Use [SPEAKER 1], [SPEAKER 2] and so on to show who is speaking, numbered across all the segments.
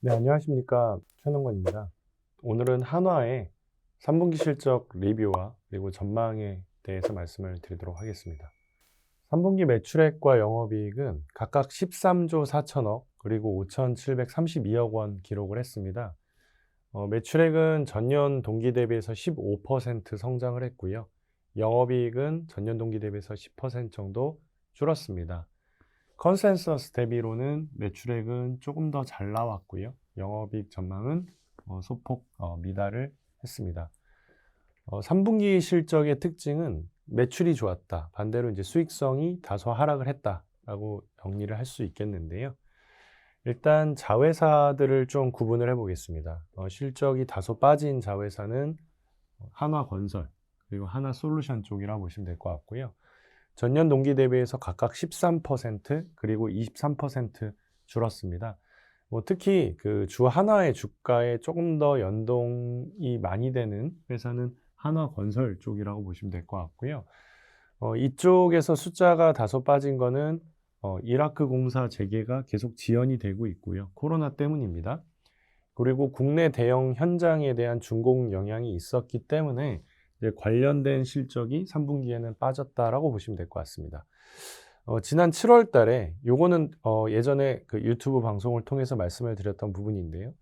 [SPEAKER 1] 네, 안녕하십니까. 최능관입니다. 오늘은 한화의 3분기 실적 리뷰와 그리고 전망에 대해서 말씀을 드리도록 하겠습니다. 3분기 매출액과 영업이익은 각각 13조 4천억 그리고 5,732억 원 기록을 했습니다. 어, 매출액은 전년 동기 대비해서 15% 성장을 했고요. 영업이익은 전년 동기 대비해서 10% 정도 줄었습니다. 컨센서스 대비로는 매출액은 조금 더 잘 나왔고요. 영업이익 전망은 어, 소폭 어, 미달을 했습니다. 어, 3분기 실적의 특징은 매출이 좋았다. 반대로 이제 수익성이 다소 하락을 했다라고 정리를 할 수 있겠는데요. 일단 자회사들을 좀 구분을 해보겠습니다. 어, 실적이 다소 빠진 자회사는 한화건설 그리고 하나솔루션 쪽이라고 보시면 될 것 같고요. 전년 동기 대비해서 각각 13% 그리고 23% 줄었습니다. 뭐 특히 그 주 하나의 주가에 조금 더 연동이 많이 되는 회사는 한화건설 쪽이라고 보시면 될 것 같고요. 어, 이쪽에서 숫자가 다소 빠진 거는 어, 이라크 공사 재개가 계속 지연이 되고 있고요. 코로나 때문입니다. 그리고 국내 대형 현장에 대한 준공 영향이 있었기 때문에 이제 관련된 실적이 3분기에는 빠졌다라고 보시면 될 것 같습니다. 어, 지난 7월 달에 요거는 어, 예전에 그 유튜브 방송을 통해서 말씀을 드렸던 부분인데요.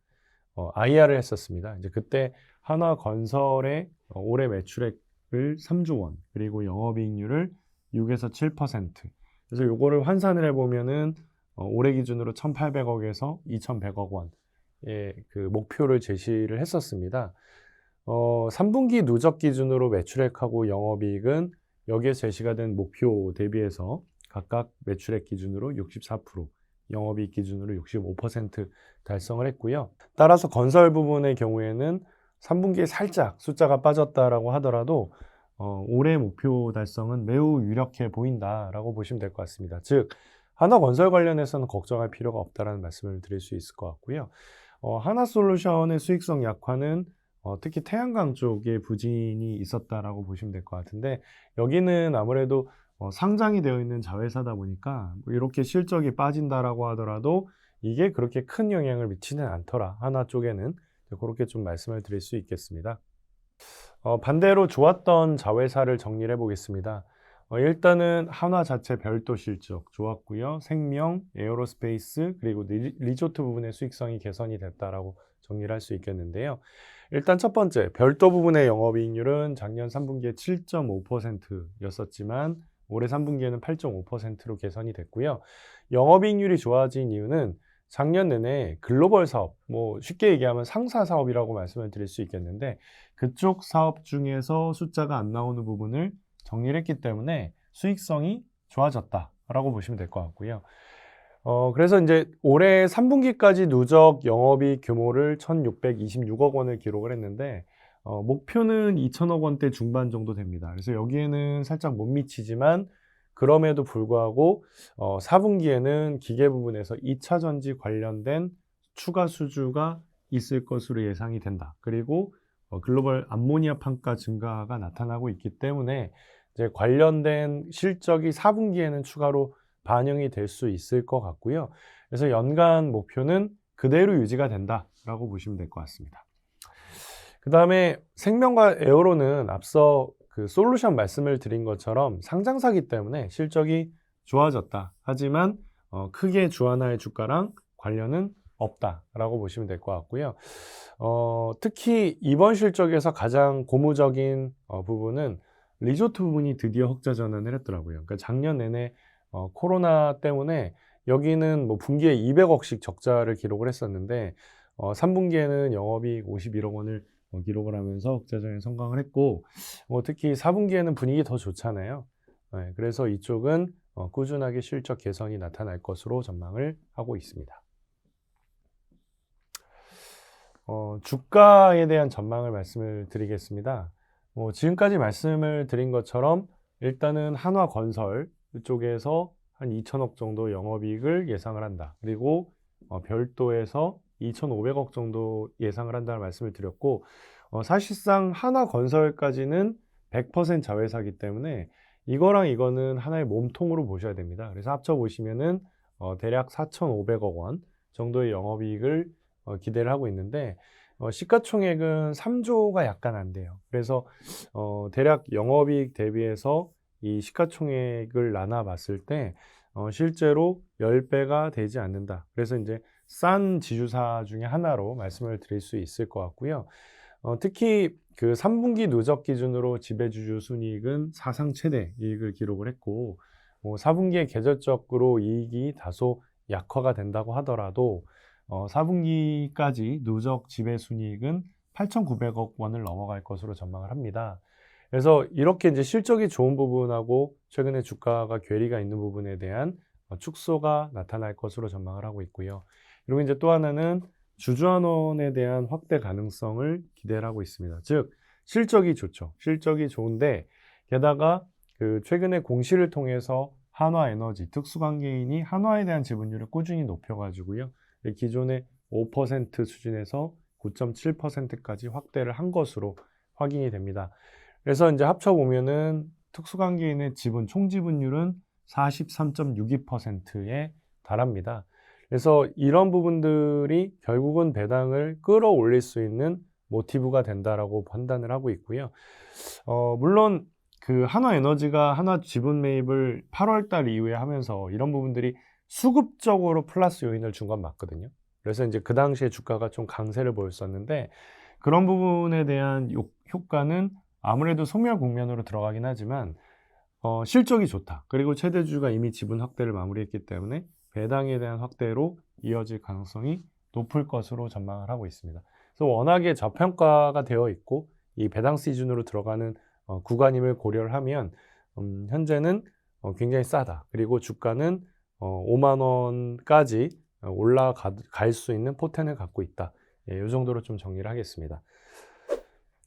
[SPEAKER 1] 어, IR을 했었습니다. 이제 그때 한화건설의 어, 올해 매출액을 3조 원, 그리고 영업이익률을 6에서 7%. 그래서 요거를 환산을 해보면은 어, 올해 기준으로 1,800억에서 2,100억 원의 그 목표를 제시를 했었습니다. 어, 3분기 누적 기준으로 매출액하고 영업이익은 여기에 제시가 된 목표 대비해서 각각 매출액 기준으로 64%, 영업이익 기준으로 65% 달성을 했고요. 따라서 건설 부분의 경우에는 3분기에 살짝 숫자가 빠졌다라고 하더라도 어, 올해 목표 달성은 매우 유력해 보인다라고 보시면 될 것 같습니다. 즉 하나 건설 관련해서는 걱정할 필요가 없다라는 말씀을 드릴 수 있을 것 같고요. 어, 하나 솔루션의 수익성 약화는 어, 특히 태양광 쪽에 부진이 있었다라고 보시면 될 것 같은데 여기는 아무래도 어, 상장이 되어 있는 자회사다 보니까 뭐 이렇게 실적이 빠진다라고 하더라도 이게 그렇게 큰 영향을 미치는 않더라 하나 쪽에는 그렇게 좀 말씀을 드릴 수 있겠습니다. 어, 반대로 좋았던 자회사를 정리를 해보겠습니다. 어, 일단은 한화 자체 별도 실적 좋았고요. 생명, 에어로스페이스 그리고 리, 리조트 부분의 수익성이 개선이 됐다라고 정리를 할 수 있겠는데요. 일단 첫 번째, 별도 부분의 영업이익률은 작년 3분기에 7.5%였었지만 올해 3분기에는 8.5%로 개선이 됐고요. 영업이익률이 좋아진 이유는 작년 내내 글로벌 사업, 뭐 쉽게 얘기하면 상사 사업이라고 말씀을 드릴 수 있겠는데 그쪽 사업 중에서 숫자가 안 나오는 부분을 정리를 했기 때문에 수익성이 좋아졌다라고 보시면 될 것 같고요. 어, 그래서 이제 올해 3분기까지 누적 영업이익 규모를 1,626억 원을 기록을 했는데 어, 목표는 2천억 원대 중반 정도 됩니다. 그래서 여기에는 살짝 못 미치지만 그럼에도 불구하고 어, 4분기에는 기계 부분에서 2차 전지 관련된 추가 수주가 있을 것으로 예상이 된다. 그리고 어, 글로벌 암모니아 판가 증가가 나타나고 있기 때문에 이제 관련된 실적이 4분기에는 추가로 반영이 될 수 있을 것 같고요. 그래서 연간 목표는 그대로 유지가 된다라고 보시면 될 것 같습니다. 그 다음에 생명과 에어로는 앞서 그 솔루션 말씀을 드린 것처럼 상장사기 때문에 실적이 좋아졌다. 하지만 어, 크게 주 하나의 주가랑 관련은 없다라고 보시면 될 것 같고요. 어, 특히 이번 실적에서 가장 고무적인 어, 부분은 리조트 부분이 드디어 흑자 전환을 했더라고요. 그러니까 작년 내내 어, 코로나 때문에 여기는 뭐 분기에 200억씩 적자를 기록을 했었는데 어, 3분기에는 영업이익 51억 원을 어, 기록을 하면서 흑자전에 성공을 했고 뭐 특히 4분기에는 분위기 더 좋잖아요. 네, 그래서 이쪽은 어, 꾸준하게 실적 개선이 나타날 것으로 전망을 하고 있습니다. 어, 주가에 대한 전망을 말씀을 드리겠습니다. 뭐 지금까지 말씀을 드린 것처럼 일단은 한화건설 쪽에서 한 2천억 정도 영업이익을 예상을 한다. 그리고 어, 별도에서 2,500억 정도 예상을 한다는 말씀을 드렸고 어, 사실상 하나 건설까지는 100% 자회사기 때문에 이거랑 이거는 하나의 몸통으로 보셔야 됩니다. 그래서 합쳐 보시면은 어, 대략 4,500억 원 정도의 영업이익을 어, 기대를 하고 있는데 어, 시가총액은 3조가 약간 안 돼요. 그래서 어, 대략 영업이익 대비해서 이 시가총액을 나눠 봤을 때 어, 실제로 10배가 되지 않는다. 그래서 이제 싼 지주사 중에 하나로 말씀을 드릴 수 있을 것 같고요. 어, 특히 그 3분기 누적 기준으로 지배주주 순이익은 사상 최대 이익을 기록을 했고, 뭐 4분기에 계절적으로 이익이 다소 약화가 된다고 하더라도 어, 4분기까지 누적 지배 순이익은 8,900억 원을 넘어갈 것으로 전망을 합니다. 그래서 이렇게 이제 실적이 좋은 부분하고 최근에 주가가 괴리가 있는 부분에 대한 어, 축소가 나타날 것으로 전망을 하고 있고요. 그리고 이제 또 하나는 주주환원에 대한 확대 가능성을 기대를 하고 있습니다. 즉 실적이 좋죠. 실적이 좋은데 게다가 그 최근에 공시를 통해서 한화 에너지 특수관계인이 한화에 대한 지분율을 꾸준히 높여가지고요. 기존의 5% 수준에서 9.7%까지 확대를 한 것으로 확인이 됩니다. 그래서 이제 합쳐보면은 특수관계인의 지분 총지분율은 43.62%에 달합니다. 그래서 이런 부분들이 결국은 배당을 끌어올릴 수 있는 모티브가 된다라고 판단을 하고 있고요. 어, 물론 그 한화에너지가 한화 지분 매입을 8월 달 이후에 하면서 이런 부분들이 수급적으로 플러스 요인을 준 건 맞거든요. 그래서 이제 그 당시에 주가가 좀 강세를 보였었는데 그런 부분에 대한 요- 효과는 아무래도 소멸 국면으로 들어가긴 하지만 어, 실적이 좋다. 그리고 최대주주가 이미 지분 확대를 마무리했기 때문에 배당에 대한 확대로 이어질 가능성이 높을 것으로 전망을 하고 있습니다. 그래서 워낙에 저평가가 되어 있고 이 배당 시즌으로 들어가는 어, 구간임을 고려를 하면 음, 현재는 어, 굉장히 싸다. 그리고 주가는 어, 5만 원까지 어, 올라갈 수 있는 포텐을 갖고 있다. 예, 이 정도로 좀 정리를 하겠습니다.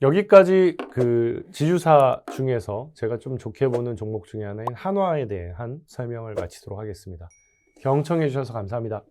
[SPEAKER 1] 여기까지 그 지주사 중에서 제가 좀 좋게 보는 종목 중에 하나인 한화에 대한 설명을 마치도록 하겠습니다. 경청해 주셔서 감사합니다.